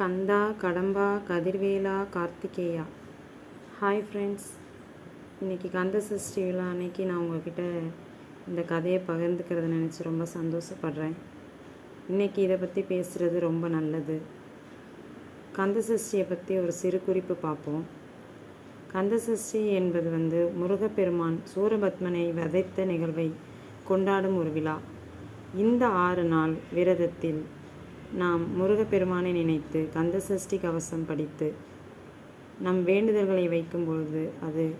கந்தா கடம்பா Kathirvela Karthikeya. Hi friends இன்றைக்கி கந்த சஷ்டி விழா அன்னைக்கு நான் உங்ககிட்ட இந்த கதையை பகிர்ந்துக்கிறத நினச்சி ரொம்ப சந்தோஷப்படுறேன். இன்றைக்கி இதை பற்றி பேசுகிறது ரொம்ப நல்லது. கந்த சஷ்டியை பற்றி ஒரு சிறு குறிப்பு பார்ப்போம். கந்த சஷ்டி என்பது வந்து முருகப்பெருமான் சூரபத்மனை வதைத்த நிகழ்வை கொண்டாடும் ஒரு விழா. இந்த ஆறு நாள் விரதத்தில் நாம் முருகப்பெருமானை நினைத்து கந்த சஷ்டி கவசம் படித்து நம் வேண்டுதல்களை வைக்கும் பொழுது அது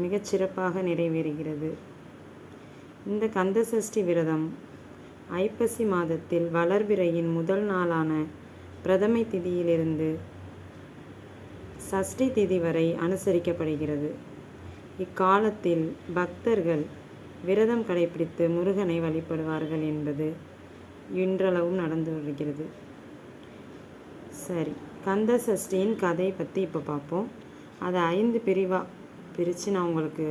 மிகச்சிறப்பாக நிறைவேறுகிறது. இந்த கந்த சஷ்டி விரதம் ஐப்பசி மாதத்தில் வளர்பிறையின் முதல் நாளான பிரதமை திதியிலிருந்து சஷ்டி திதி வரை அனுசரிக்கப்படுகிறது. இக்காலத்தில் பக்தர்கள் விரதம் கடைபிடித்து முருகனை வழிபடுவார்கள் என்பது இன்றளவும் நடந்து வருகிறது. சரி கந்த சஷ்டியின் கதை பற்றி இப்போ பார்ப்போம் அதை ஐந்து பிரிவாக பிரித்து நான் உங்களுக்கு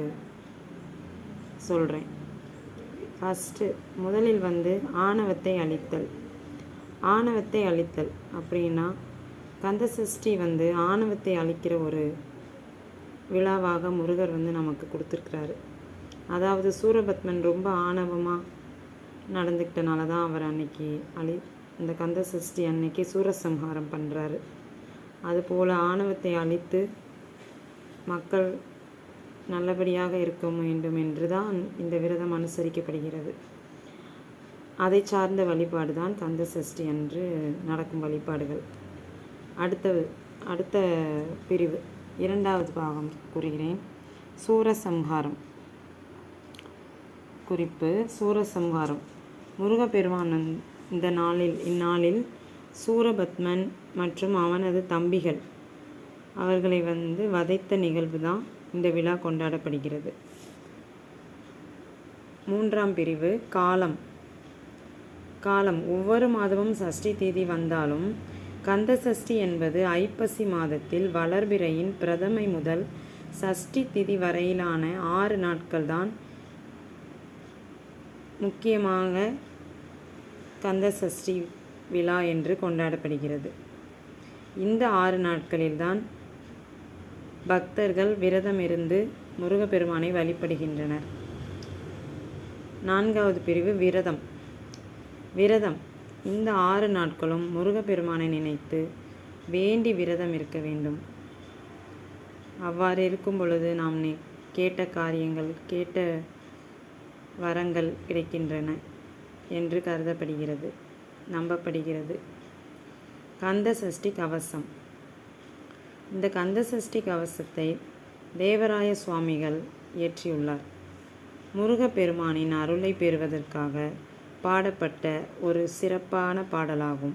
சொல்கிறேன் ஃபஸ்ட்டு முதலில் வந்து ஆணவத்தை அழித்தல். ஆணவத்தை அழித்தல் அப்படின்னா கந்த சஷ்டி வந்து ஆணவத்தை அழிக்கிற ஒரு விழாவாக முருகர் வந்து நமக்கு கொடுத்துருக்குறாரு. அதாவது சூரபத்மன் ரொம்ப ஆணவமாக நடந்துக்கிட்டனால தான் அவர் அன்னைக்கு அழி இந்த கந்த சஷ்டி அன்னைக்கு சூரசம்ஹாரம் பண்ணுறாரு அதுபோல் ஆணவத்தை அழித்து மக்கள் நல்லபடியாக இருக்க வேண்டும் என்று தான் இந்த விரதம் அனுசரிக்கப்படுகிறது. அதை சார்ந்த வழிபாடு தான் கந்த சஷ்டி அன்று நடக்கும் வழிபாடுகள். அடுத்தது அடுத்த பிரிவு இரண்டாவது பாகம் கூறுகிறேன். சூரசம்ஹாரம் குறிப்பு சூரசம்ஹாரம். முருகப்பெருமான் இந்த நாளில் இந்நாளில் சூரபத்மன் மற்றும் அவனது தம்பிகள் அவர்களை வந்து வதைத்த நிகழ்வு தான் இந்த விழா கொண்டாடப்படுகிறது. மூன்றாம் பிரிவு காலம். காலம். ஒவ்வொரு மாதமும் சஷ்டி தேதி வந்தாலும் கந்த சஷ்டி என்பது ஐப்பசி மாதத்தில் வளர்பிறையின் பிரதமை முதல் சஷ்டி திதி வரையிலான ஆறு நாட்கள் தான் முக்கியமாக கந்த சஷ்டி விழா என்று கொண்டாடப்படுகிறது. இந்த ஆறு நாட்களில்தான் பக்தர்கள் விரதமிருந்து முருகப்பெருமானை வழிபடுகின்றனர். நான்காவது பிரிவு விரதம். விரதம். இந்த ஆறு நாட்களும் முருகப்பெருமானை நினைத்து வேண்டி விரதம் இருக்க வேண்டும். அவ்வாறு இருக்கும் பொழுது நாம் கேட்ட காரியங்கள் கேட்ட வரங்கள் கிடைக்கின்றன. என்று கருதப்படுகிறது. நம்பப்படுகிறது. கந்த சஷ்டி கவசம். இந்த கந்த சஷ்டி கவசத்தை தேவராய சுவாமிகள் இயற்றியுள்ளார் முருகப்பெருமானின் அருளை பெறுவதற்காக பாடப்பட்ட ஒரு சிறப்பான பாடலாகும்.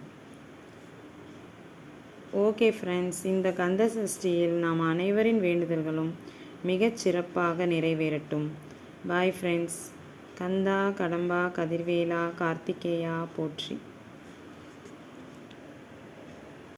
ஓகே ஃப்ரெண்ட்ஸ் இந்த கந்த சஷ்டியில் நாம் அனைவரின் வேண்டுதல்களும் மிகச் சிறப்பாக நிறைவேறட்டும். Bye friends. கந்தா கடம்பா கதிர்வேலா கார்த்திகேயா போற்றி.